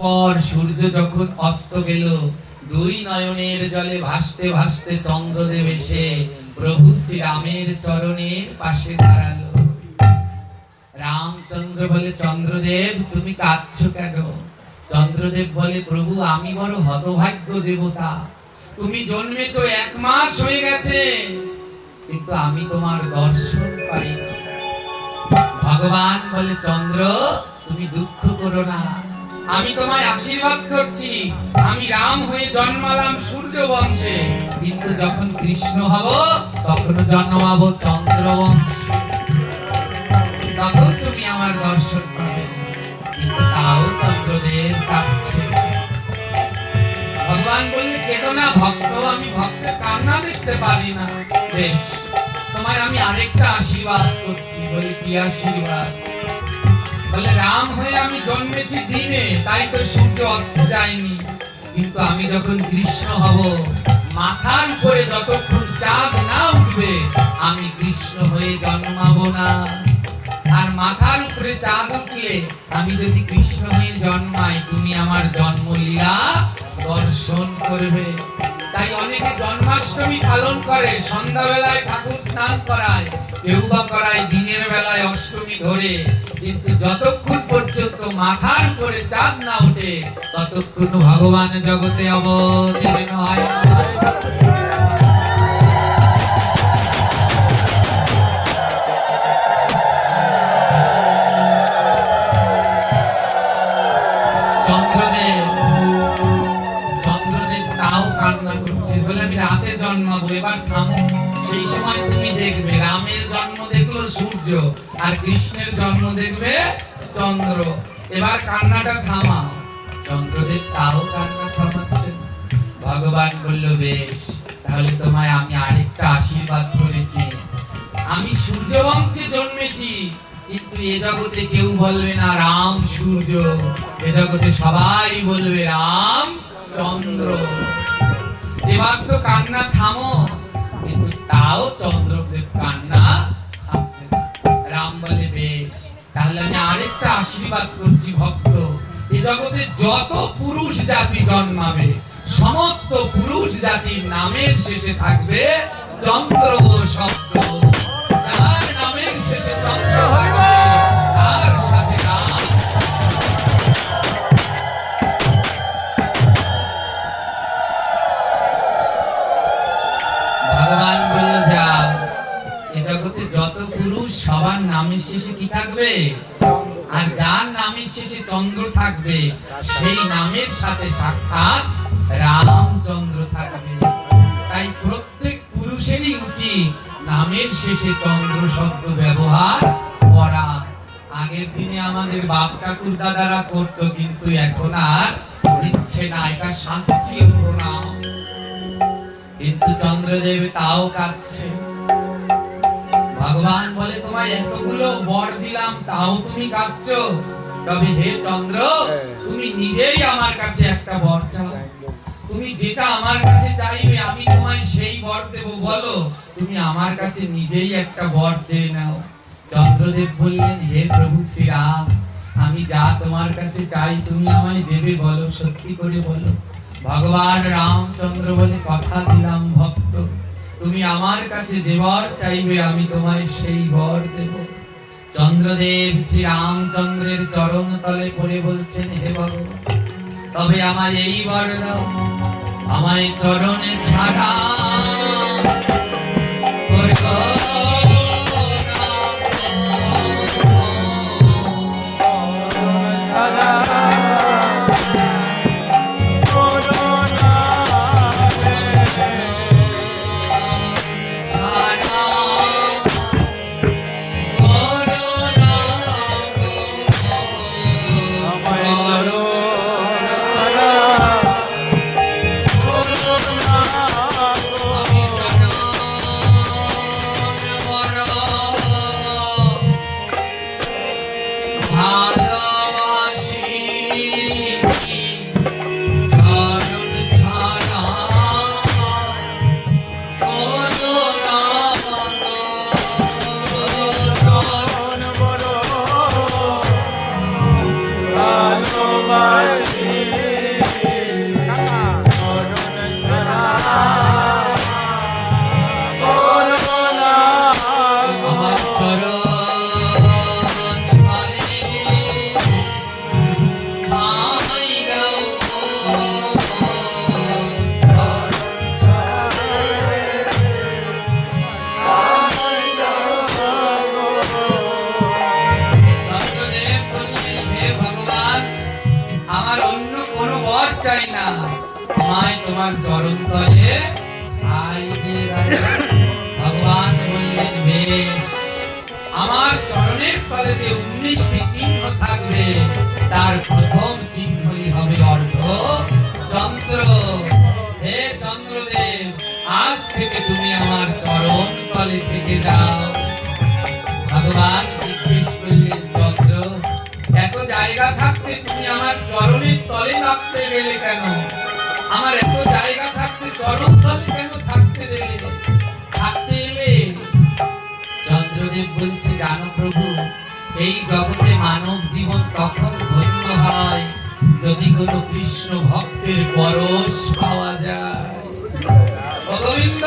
পর সূর্য যখন অস্ত গেল, দুই নয়নের জলে ভাসতে ভাসতে চন্দ্রদেব এসে প্রভু শ্রীরামের চরণের পাশে দাঁড়াল। রামচন্দ্র বলে, চন্দ্রদেব, তুমি কাঁদছো কেন? চন্দ্রদেব বলে, প্রভু, আমি বড় হতভাগ্য দেবতা। তুমি জন্মেছো এক মাস হয়ে গেছে, কিন্তু আমি তোমার দর্শন পাই ভগবান বলে, চন্দ্র, তুমি দুঃখ করো না। আমি তোমায় আশীর্বাদ করছি। আমি রাম হয়ে জন্মালাম সূর্য বংশে কিন্তু যখন কৃষ্ণ হব, তখন জন্মাবো চন্দ্র বংশে তখন তুমি আমার দর্শন পাবে। তাও চন্দ্রদেব কাঁদছে। ভগবান বললে, কেদো না, ভক্ত, আমি ভক্ত, কান্না দেখতে পারি না। বেশ, তোমায় আমি আরেকটা আশীর্বাদ করছি, বলি কি আশীর্বাদ? বলে, রাম হয়ে আমি জন্মেছি দিনে, তাই তো সূর্য অস্ত যায়নি। কিন্তু আমি যখন কৃষ্ণ হব, মাথার উপরে যতক্ষণ চাঁদ না উঠবে, আমি কৃষ্ণ হয়ে জন্মাবো না। আর মাথার উপরে চাঁদ উঠলে আমি যদি কৃষ্ণ হয়ে জন্মাই, তুমি আমার জন্মলীলা দর্শন করবে। তাই অনেকে জন্মাষ্টমী পালন করে, সন্ধ্যাবেলায় ঠাকুর স্নান করায়, কেউ বা করায় দিনের বেলায় অষ্টমী ধরে। কিন্তু যতক্ষণ পর্যন্ত মাথার উপরে চাঁদ না ওঠে, ততক্ষণ ভগবান জগতে অবতীর্ণ হয়। চন্দ্রদেব চন্দ্রদেব কান্না বলে আমি রাতে এবার থামো। সেই সময় তুমি দেখবে, রামের জন্ম দেখল সূর্য আর কৃষ্ণের জন্ম দেখবে চন্দ্র। এবার কান্নাটা থামা চন্দ্রদেব তাও কান্না থামাচ্ছে ভগবান বলল, বেশ, তাহলে তোমায় আমি আরেকটা আশীর্বাদ করেছি। আমি সূর্য বংশে জন্মেছি, কিন্তু এ জগতে কেউ বলবে না রাম সূর্য। এ জগতে সবাই বলবে রাম চন্দ্র। এবার তো কান্না থামো। তাও চন্দ্রদেব কান্না থামছে না। রাম বলে, বেশ, তাহলে আমি আরেকটা আশীর্বাদ করছি, ভক্ত। এ জগতে যত পুরুষ জাতি জন্মাবে, সমস্ত পুরুষ জাতির নামের শেষে থাকবে চন্দ্র শব্দ। যার নামের শেষে চন্দ্র থাকবে জগতে যত পুরুষ সবার নামের শেষে কি থাকবে? আর যার নামের শেষে চন্দ্র থাকবে, সেই নামের সাথে সাক্ষাৎ রামচন্দ্র থাকবে। তাই প্রত্যেক পুরুষেরই উচিত নামের শেষে চন্দ্র শব্দ ব্যবহার করা। আগের দিনে আমাদের বাপ ঠাকুর দাদারা করতো, কিন্তু এখন আর দিচ্ছে না। এটা শাস্ত্রীয় প্রণাম। কিন্তু চন্দ্রদেব তাও কাঁদছে। ভগবান বলে তোমায় এতগুলো বর দিলাম তাও তুমি কাঁদছো? তবে হে চন্দ্র তুমি নিজেই আমার কাছে একটা বর চাও। তুমি যেটা আমার কাছে চাইবে আমি তোমায় সেই বর দেব বলো তুমি আমার কাছে নিজেই একটা বর চেয়ে নাও। চন্দ্রদেব বললেন হে প্রভু শ্রীরাম আমি যা তোমার কাছে চাই তুমি আমায় দেবে বলো সত্যি করে বলো। ভগবান রামচন্দ্র বলে কথা দিলাম ভক্ত। তুমি আমার কাছে যে বর চাইবে, আমি তোমায় সেই বর দেব। চন্দ্রদেব শ্রী রামচন্দ্রের চরণ তলে পড়ে বলছেন, হে ভগবান তবে আমার এই বর দাও, আমায় চরণে ছাড়া। Almighty. মায় তোমার চরণ তলে ভগবান বললেন, বেশ। আমার চরণের তলে যে উনিশটি চিহ্ন থাকবে, তার প্রথম চিহ্নই হবে অর্ধ চন্দ্র। হে চন্দ্রদেব, আজ থেকে তুমি আমার চরণ তলে থেকে যাও। ভগবান জিজ্ঞেস করলেন চন্দ্র, এত জায়গা থাকতে তুমি আমার চরণের তলে নামতে গেলে কেন? আমার এত জায়গা থাকতে তলে কেন থাকতে দিলে থাকতে এলে? চন্দ্রদেব বলছে, জানো প্রভু, এই জগতে মানব জীবন তখন ধন্য হয়? যদি কোনো কৃষ্ণ ভক্তের পরশ পাওয়া যায়। গোবিন্দ,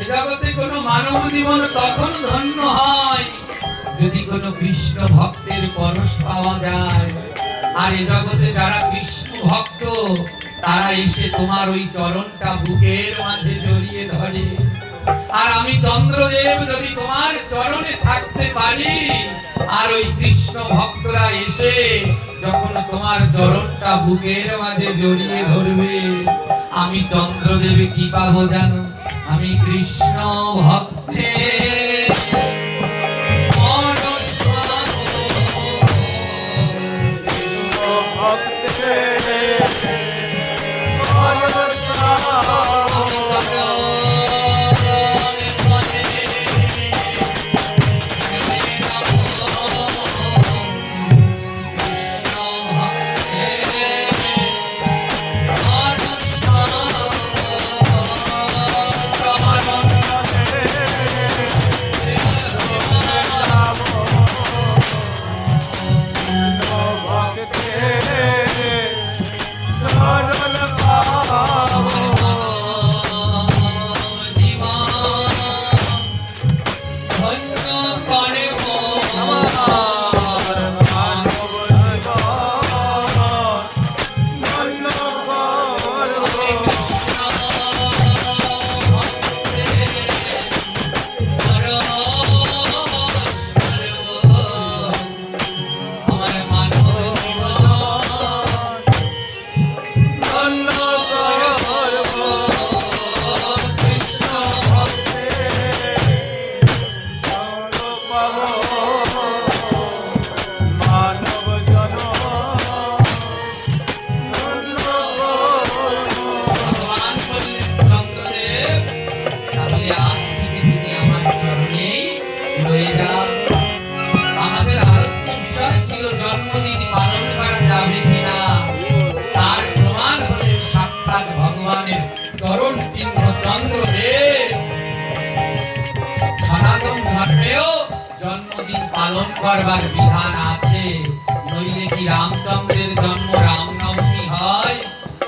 এ জগতে কোনো মানব জীবন তখন ধন্য হয়? যদি কোনো কৃষ্ণ ভক্তের পরশ পাওয়া যায়। আর এ জগতে যারা কৃষ্ণ ভক্ত, তারা এসে তোমার ওই চরণটা বুকের মাঝে জড়িয়ে ধরে। আর আমি চন্দ্রদেব যদি তোমার চরণে থাকতে পারি, আর ওই কৃষ্ণ ভক্তরা এসে যখন তোমার চরণটা বুকের মাঝে জড়িয়ে ধরবে, আমি চন্দ্রদেবে কি পাবো জানো আমি কৃষ্ণ ভক্তের চরণ চিহ্ন চন্দ্রদেব সনাতন ধর্মেও জন্মদিন পালন করবার বিধান আছে, নইলে কি রামচন্দ্রের জন্ম রামনবমী হয়?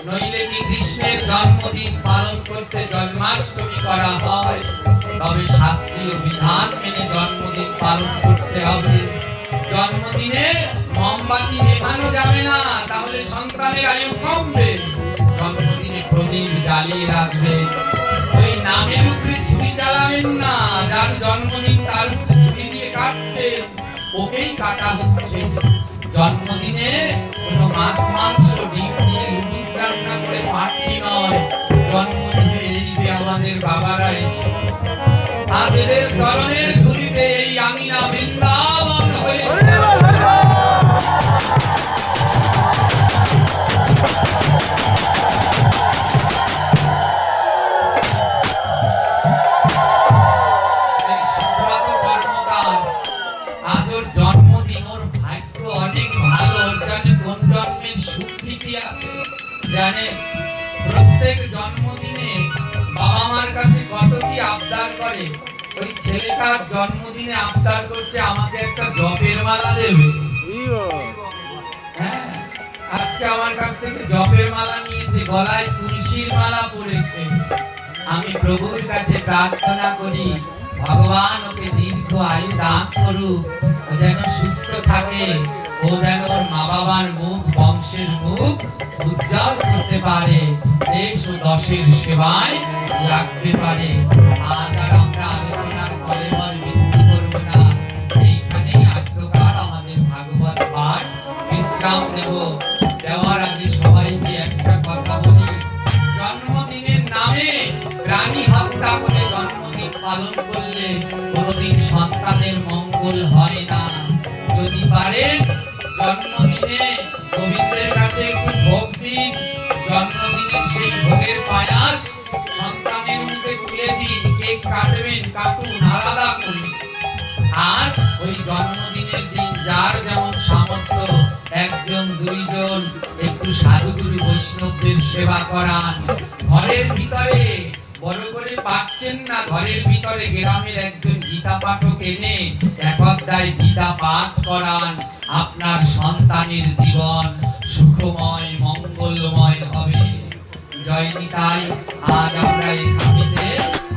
নইলে কি কৃষ্ণের জন্মদিন পালন করতে জন্মাষ্টমী করা হয়? তবে শাস্ত্রীয় বিধান মেনে জন্মদিন পালন করতে হবে। জন্মদিনে মোমবাতি নেভানো যাবে না, তাহলে সন্তানের আয়ু কমবে। জন্মদিনে প্রদীপ জ্বালিয়ে রাখবে। ওই নামের উপরে ছুরি তার উপরে ছুরি জন্মদিনে কোনো মাছ মাংস, ডিম দিয়ে রান্না করে পার্টি নয়। জন্মদিনে এই যে আমাদের বাবারা এসেছে। তাদের চরণের জানে প্রত্যেক জন্মদিনে বাবা মার কাছে কত কি আবদার করে। ওই ছেলেটার জন্মদিনে আবদার করছে আমাকে একটা জপের মালা দেবে। হ্যাঁ আজকে আমার কাছ থেকে জপের মালা নিয়েছে গলায় তুলসীর মালা পরেছে। আমি প্রভুর কাছে প্রার্থনা করি ভগবান ওকে দীর্ঘ আয়ু দান করুক। ও যেন সুস্থ থাকে। ও যেন ওর মা বাবার মুখ, বংশের মুখ উজ্জ্বল করতে পারে। দেশ ও দশের সেবায় লাগতে পারে। আর আমরা আলোচনার করব না। এইখানেই আমাদের ভাগবত পাঠ। বিশ্রাম দেব পালন করলে কোনোদিন সন্তানের মঙ্গল হয় না। যদি পারেন জন্মদিনে গোবিন্দের কাছে একটু ভোগ দিন। জন্মদিনের সেই ভোগের পায়াস সন্তানের মুখে তুলে দিন। কেক কাটবেন, কাটুন, আলাদা আর ওই জন্মদিনের দিন যার যেমন সামর্থ্য, একজন, দুইজন, একটু সাধুগুরু বৈষ্ণবদের সেবা করান। ঘরের ভিতরে বড় করে পাচ্ছেন না ঘরের ভিতরে, গ্রামের একজন গীতা পাঠক এনে এক অধ্যায় গীতা পাঠ করান। আপনার সন্তানের জীবন সুখময়, মঙ্গলময় হবে। জয় নিতাই। আজ আমরা এখানে